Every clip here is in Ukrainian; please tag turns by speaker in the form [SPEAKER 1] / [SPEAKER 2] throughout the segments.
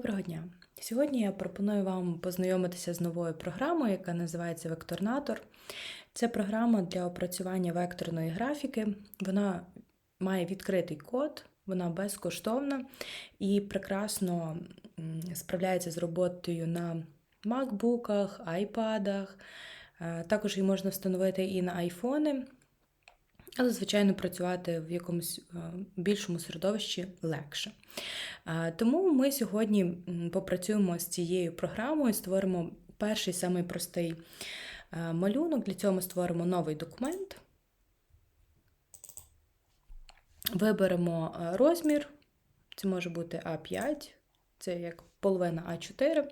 [SPEAKER 1] Доброго дня! Сьогодні я пропоную вам познайомитися з новою програмою, яка називається Векторнатор. Це програма для опрацювання векторної графіки. Вона має відкритий код, вона безкоштовна і прекрасно справляється з роботою на макбуках, айпадах. Е, Також її можна встановити і на айфони. Але, звичайно, працювати в якомусь е, більшому середовищі легше. Е, Тому ми сьогодні попрацюємо з цією програмою, створимо перший самий простий е, малюнок. Для цього ми створимо новий документ. Виберемо розмір, це може бути А5, це як половина А4.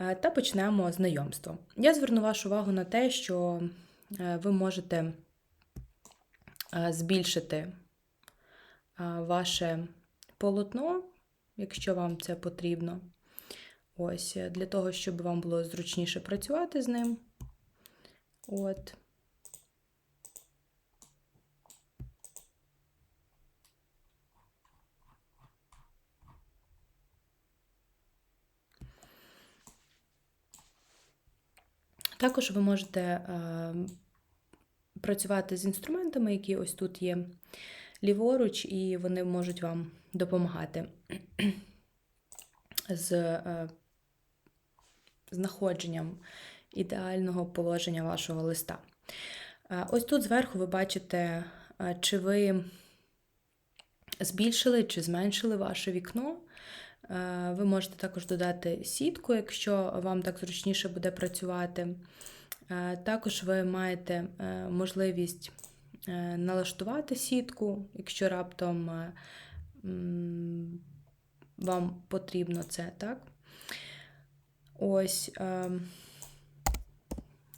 [SPEAKER 1] Е, Та почнемо знайомство. Я зверну вашу увагу на те, що ви можете збільшити е, ваше полотно, якщо вам це потрібно. Ось, е, для того, щоб вам було зручніше працювати з ним. От. Також ви можете е, працювати з інструментами, які ось тут є ліворуч, і вони можуть вам допомагати з е, знаходженням ідеального положення вашого листа. Е, Ось тут зверху ви бачите, е, чи ви збільшили чи зменшили ваше вікно. Ви можете також додати сітку, якщо вам так зручніше буде працювати. Е, Також ви маєте е, можливість е, налаштувати сітку, якщо раптом вам потрібно це, так? Ось,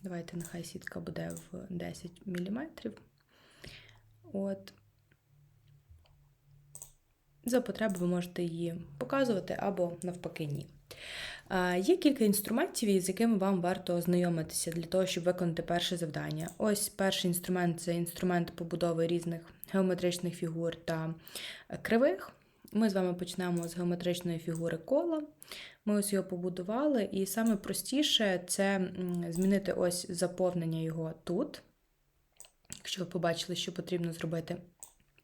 [SPEAKER 1] давайте нехай сітка буде в 10 мм. От. За потреби ви можете її показувати або навпаки ні. Є кілька інструментів, з якими вам варто ознайомитися для того, щоб виконати перше завдання. Ось перший інструмент це інструмент побудови різних геометричних фігур та е, кривих. Ми з вами почнемо з геометричної фігури кола. Ми ось його побудували, і саме простіше це змінити ось заповнення його тут. Якщо ви побачили, що потрібно зробити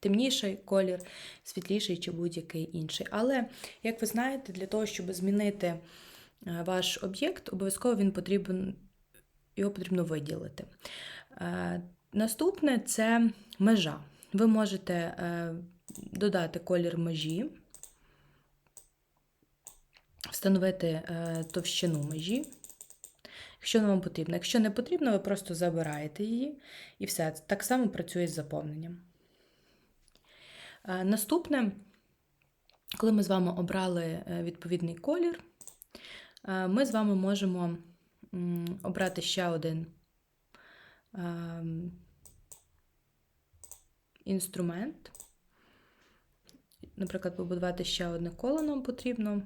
[SPEAKER 1] темніший колір, світліший чи будь-який інший. Але, як ви знаєте, для того, щоб змінити ваш об'єкт, обов'язково він потрібен, його потрібно виділити. Е, Наступне це межа. Ви можете е, додати колір межі, встановити е, товщину межі. Якщо вам потрібно. Якщо не потрібно, ви просто забираєте її і все. Так само працює з заповненням. Е, Наступне, коли ми з вами обрали е, відповідний колір, е, ми з вами можемо обрати ще один ем, інструмент. Наприклад, побудувати ще одне коло нам потрібно.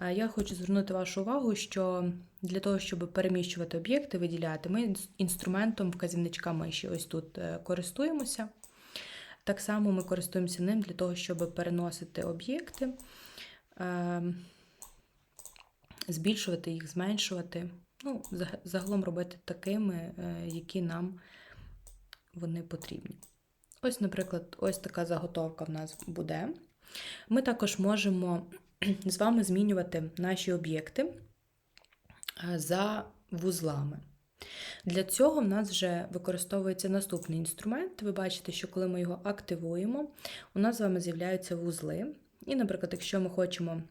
[SPEAKER 1] Е, Я хочу звернути вашу увагу, що для того, щоб переміщувати об'єкти, виділяти, ми інс- інструментом вказівничка миші ось тут е, користуємося. Так само ми користуємося ним для того, щоб переносити об'єкти, е, збільшувати їх, зменшувати. Ну, загалом робити такими, е, які нам вони потрібні. Ось, наприклад, ось така заготовка в нас буде. Ми також можемо з вами змінювати наші об'єкти е, за вузлами. Для цього в нас вже використовується наступний інструмент. Ви бачите, що коли ми його активуємо, у нас з вами з'являються вузли. І, наприклад, якщо ми хочемо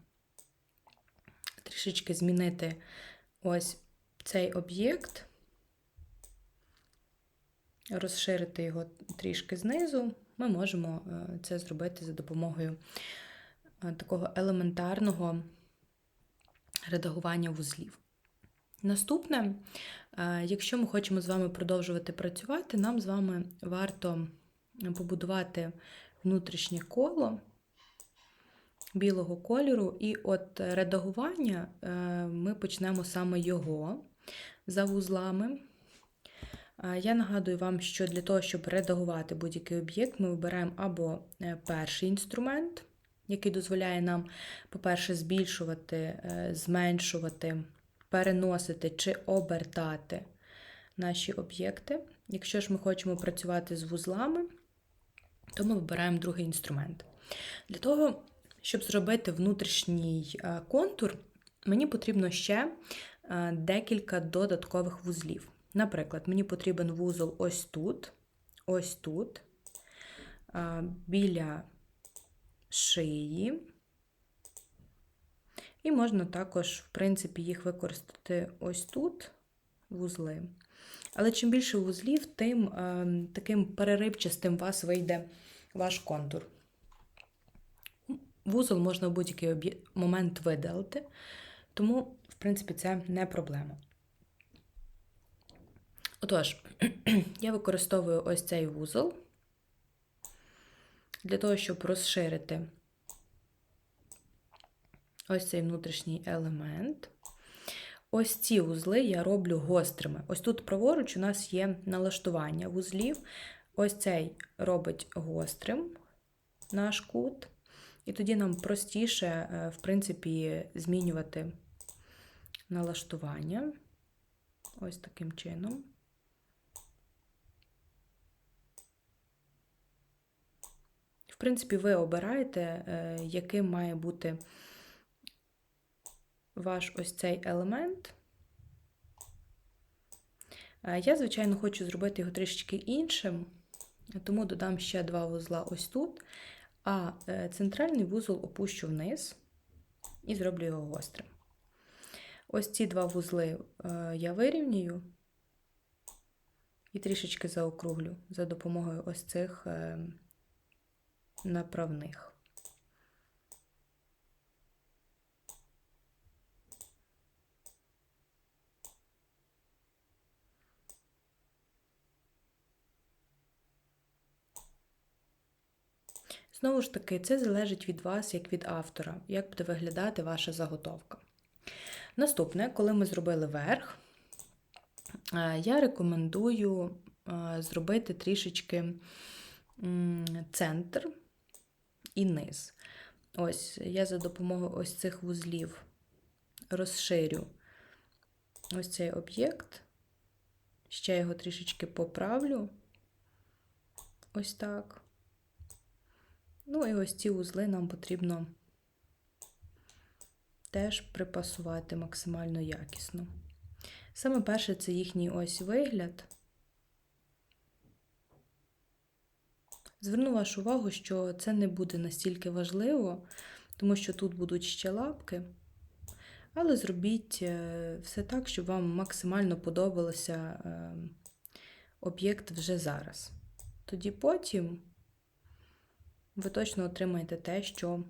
[SPEAKER 1] трішечки змінити ось цей об'єкт, розширити його трішки знизу, ми можемо е, це зробити за допомогою е, такого елементарного редагування вузлів. Наступне, е, якщо ми хочемо з вами продовжувати працювати, нам з вами варто побудувати внутрішнє коло білого кольору, і от редагування е, ми почнемо саме його за вузлами. Е, Я нагадую вам, що для того, щоб редагувати будь-який об'єкт, ми вибираємо або е, перший інструмент, який дозволяє нам, по-перше, збільшувати, е, зменшувати, переносити чи обертати наші об'єкти. Якщо ж ми хочемо працювати з вузлами, то ми вибираємо другий інструмент. Для того, щоб зробити внутрішній е, контур, мені потрібно ще е, декілька додаткових вузлів. Наприклад, мені потрібен вузол ось тут, ось тут, е, біля шиї. І можна також, в принципі, їх використати ось тут, вузли. Але чим більше вузлів, тим е, таким переривчастим у вас вийде ваш контур. Вузол можна в будь-який момент видалити, тому, в принципі, це не проблема. Отож, я використовую ось цей вузол для того, щоб розширити ось цей внутрішній елемент. Ось ці вузли я роблю гострими. Ось тут праворуч у нас є налаштування вузлів. Ось цей робить гострим наш кут. І тоді нам простіше, е, в принципі, змінювати налаштування. Ось таким чином. В принципі, ви обираєте, е, яким має бути ваш ось цей елемент. Е, я, звичайно, хочу зробити його трішечки іншим, тому додам ще два вузла ось тут, а е, центральний вузол опущу вниз і зроблю його гострим. Ось ці два вузли е, я вирівнюю і трішечки заокруглю за допомогою ось цих направних. Знову ж таки, це залежить від вас, як від автора, як буде виглядати ваша заготовка. Наступне, коли ми зробили верх, е, я рекомендую е, зробити трішечки центр і низ. Ось, я за допомогою ось цих вузлів розширю ось цей об'єкт, ще його трішечки поправлю. Ось так. Ну, і ось ці узли нам потрібно теж припасувати максимально якісно. Саме перше це їхній ось вигляд. Зверну вашу увагу, що це не буде настільки важливо, тому що тут будуть ще лапки. Але зробіть е, все так, щоб вам максимально подобався е, об'єкт вже зараз. Тоді потім ви точно отримаєте те, що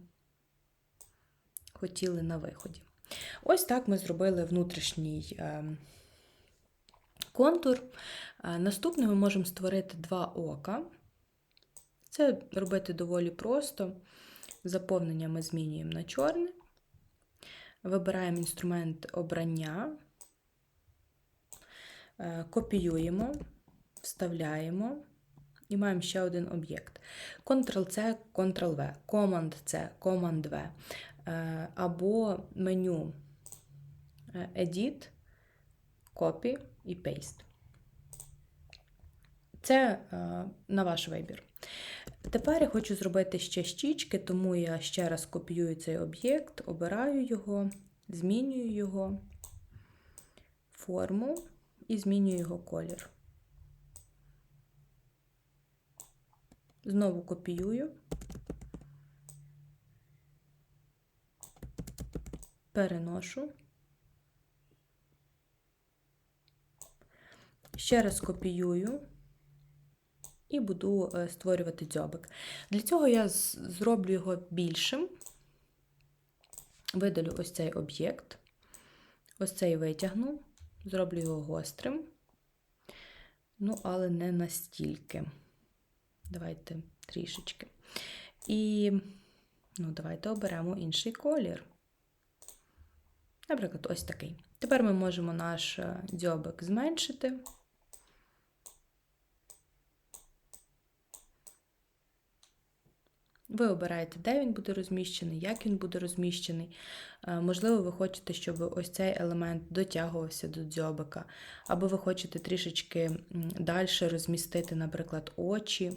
[SPEAKER 1] хотіли на виході. Ось так ми зробили внутрішній е, контур. Наступне ми можемо створити два ока. Це робити доволі просто. Заповнення ми змінюємо на чорне. Вибираємо інструмент обрання, е, копіюємо, вставляємо і маємо ще один об'єкт. Ctrl-C, Ctrl-V, Command-C, Command-V, е, або меню е, Edit, Copy і Paste. Це на ваш вибір. Тепер я хочу зробити ще щічки, тому я ще раз копіюю цей об'єкт, обираю його, змінюю його форму і змінюю його колір. Знову копіюю, переношу. Ще раз копіюю і буду е, створювати дзьобик. Для цього я зроблю його більшим, видалю ось цей об'єкт, ось цей витягну, зроблю його гострим, ну, але не настільки. Давайте трішечки. І, ну, давайте оберемо інший колір. Наприклад, ось такий. Тепер ми можемо наш е, дзьобик зменшити. Ви обираєте, де він буде розміщений, як він буде розміщений. Е, можливо, ви хочете, щоб ось цей елемент дотягувався до дзьобика, або ви хочете трішечки далі розмістити, наприклад, очі.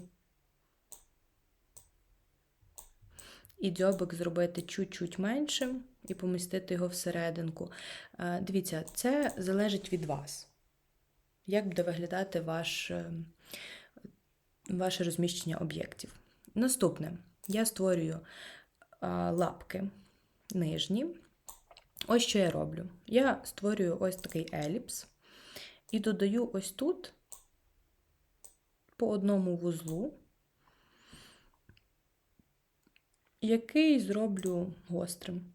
[SPEAKER 1] І дзьобик зробити чуть-чуть меншим і помістити його всерединку. Е, дивіться, це залежить від вас. Як буде виглядати ваш, е, ваше розміщення об'єктів? Наступне, я створюю лапки нижні. Ось що я роблю. Я створюю ось такий еліпс і додаю ось тут по одному вузлу, який зроблю гострим.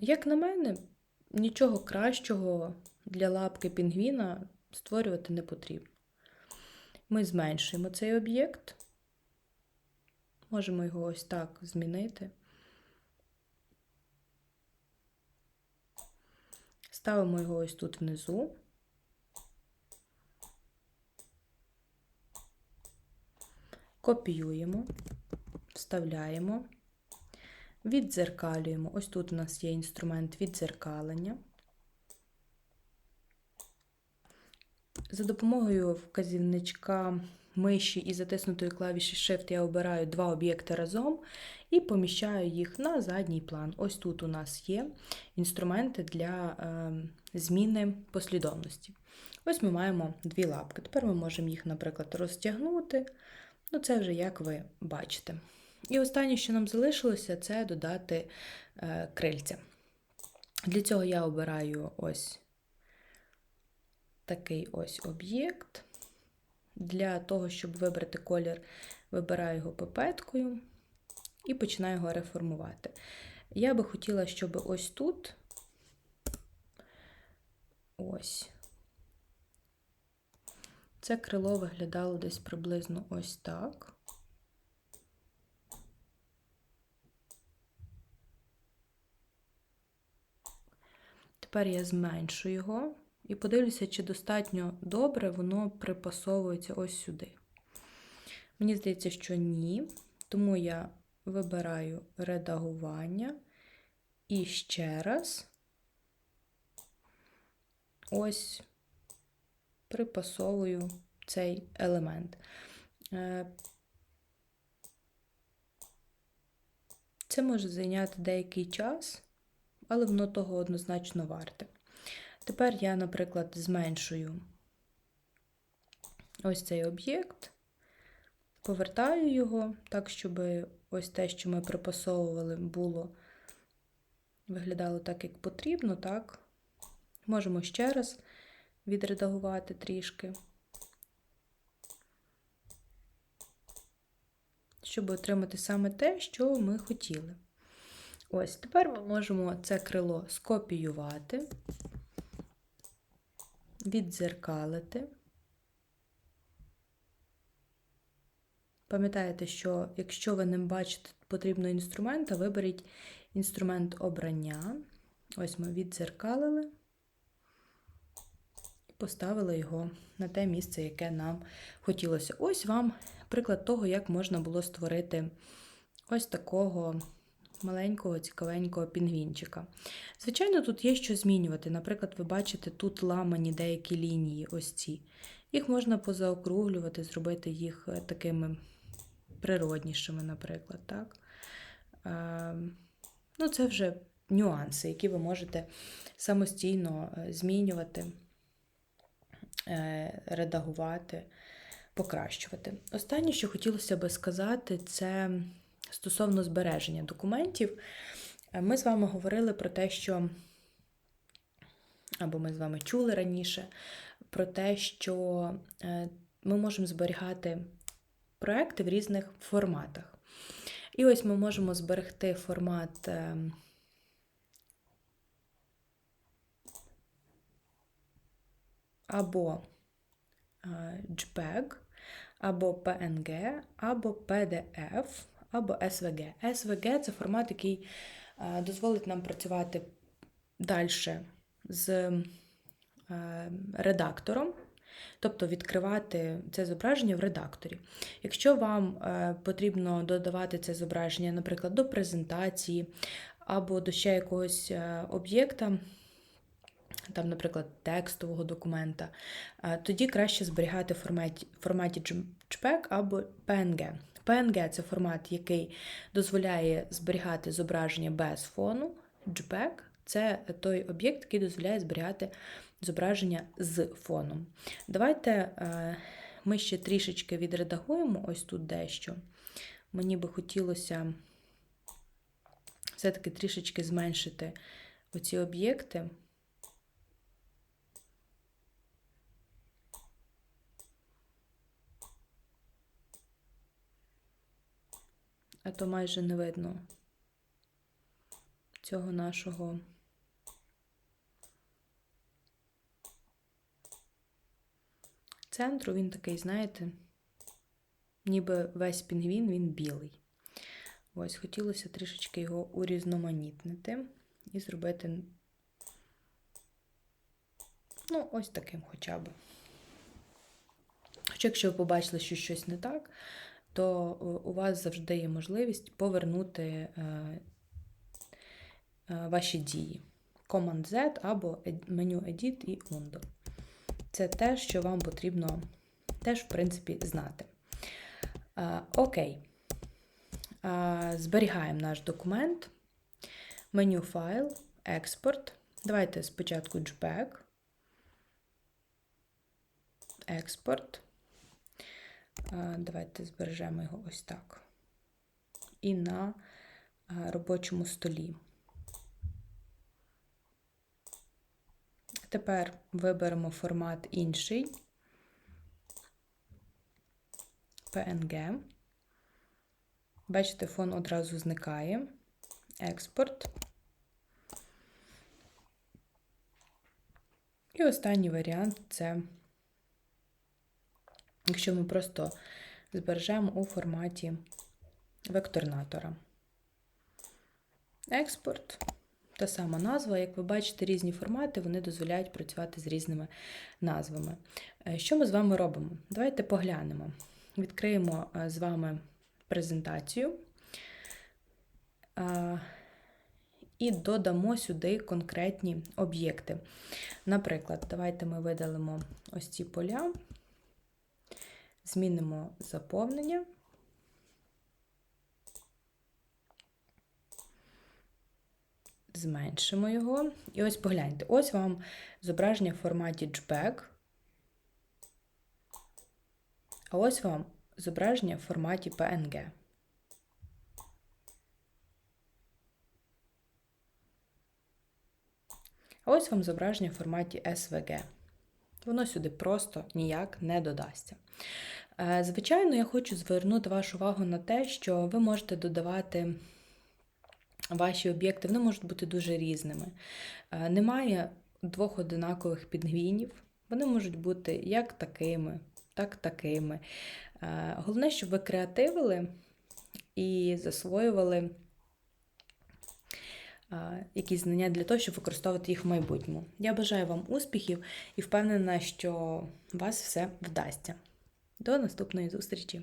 [SPEAKER 1] Як на мене, нічого кращого для лапки пінгвіна створювати не потрібно. Ми зменшуємо цей об'єкт, можемо його ось так змінити. Ставимо його ось тут внизу. Копіюємо, вставляємо, віддзеркалюємо. Ось тут у нас є інструмент віддзеркалення. За допомогою вказівничка миші і затиснутої клавіші Shift я обираю два об'єкти разом і поміщаю їх на задній план. Ось тут у нас є інструменти для е, зміни послідовності. Ось ми маємо дві лапки. Тепер ми можемо їх, наприклад, розтягнути. Ну, це вже як ви бачите. І останнє, що нам залишилося, це додати е, крильця. Для цього я обираю ось такий ось об'єкт. Для того, щоб вибрати колір, вибираю його пипеткою і починаю його реформувати. Я би хотіла, щоб ось тут ось це крило виглядало десь приблизно ось так. Тепер я зменшу його і подивлюся, чи достатньо добре воно припасовується ось сюди. Мені здається, що ні. Тому я вибираю редагування і ще раз ось припасовую цей елемент. Е, це може зайняти деякий час, але воно того однозначно варте. Тепер я, наприклад, зменшую ось цей об'єкт, повертаю його так, щоб ось те, що ми припасовували, було, виглядало так, як потрібно, так. Можемо ще раз відредагувати трішки, щоб отримати саме те, що ми хотіли. Ось, тепер ми можемо це крило скопіювати віддзеркалити. Пам'ятаєте, що якщо ви не бачите потрібного інструмента, виберіть інструмент обрання. Ось ми віддзеркалили поставили його на те місце, яке нам хотілося. Ось вам приклад того, як можна було створити ось такого маленького, цікавенького пінгвінчика. Звичайно, тут є що змінювати. Наприклад, ви бачите, тут ламані деякі лінії, ось ці. Їх можна позаокруглювати, зробити їх е, такими природнішими, наприклад. так? Е, ну, Це вже нюанси, які ви можете самостійно е, змінювати, редагувати, покращувати. Останнє, що хотілося би сказати, це стосовно збереження документів, е, ми з вами говорили про те, що, або ми з вами чули раніше, про те, що е, ми можемо зберігати проекти в різних форматах. І ось ми можемо зберегти формат. Або JPEG, або PNG, або PDF, або SVG. SVG це формат, який дозволить нам працювати далі з редактором. тобто відкривати це зображення в редакторі. Якщо вам потрібно додавати це зображення, наприклад, до презентації або до ще якогось об'єкта, там, наприклад, текстового документа, тоді краще зберігати в форматі, форматі JPEG або PNG. PNG це формат, який дозволяє зберігати зображення без фону. JPEG це той об'єкт, який дозволяє зберігати зображення з фоном. Давайте ми ще трішечки відредагуємо ось тут дещо. Мені би хотілося все-таки трішечки зменшити оці об'єкти. А то майже не видно цього нашого. Центру він такий, знаєте, ніби весь пінгвін він білий. Ось, хотілося трішечки його урізноманітнити і зробити, ну, ось таким хоча б. Хоча, якщо ви побачили, що щось не так, то у вас завжди є можливість повернути е, е, ваші дії. Command-Z або меню Edit і Undo. Це те, що вам потрібно теж, в принципі, знати. Окей. Зберігаємо наш документ, меню файл, експорт. Давайте спочатку JPEG, експорт. Давайте збережемо його ось так. І на робочому столі. Тепер виберемо формат інший, PNG. Бачите, фон одразу зникає. Експорт. І останній варіант це, якщо ми просто збережемо у форматі векторнатора. Експорт. Та сама назва, як ви бачите, різні формати вони дозволяють працювати з різними назвами. Е, що ми з вами робимо? Давайте поглянемо. Відкриємо е, з вами презентацію і додамо сюди конкретні об'єкти. Наприклад, давайте ми видалимо ось ці поля, змінимо заповнення. Зменшимо його. І ось погляньте, ось вам зображення в форматі JPEG. А ось вам зображення в форматі PNG. А ось вам зображення в форматі SVG. Воно сюди просто ніяк не додасться. Е, звичайно, я хочу звернути вашу увагу на те, що ви можете додавати ваші об'єкти, вони можуть бути дуже різними. Е, немає двох одинакових підгвінів, вони можуть бути як такими, так такими. Е, головне, щоб ви креативили і засвоювали якісь знання для того, щоб використовувати їх в майбутньому. Я бажаю вам успіхів і впевнена, що вас все вдасться. До наступної зустрічі!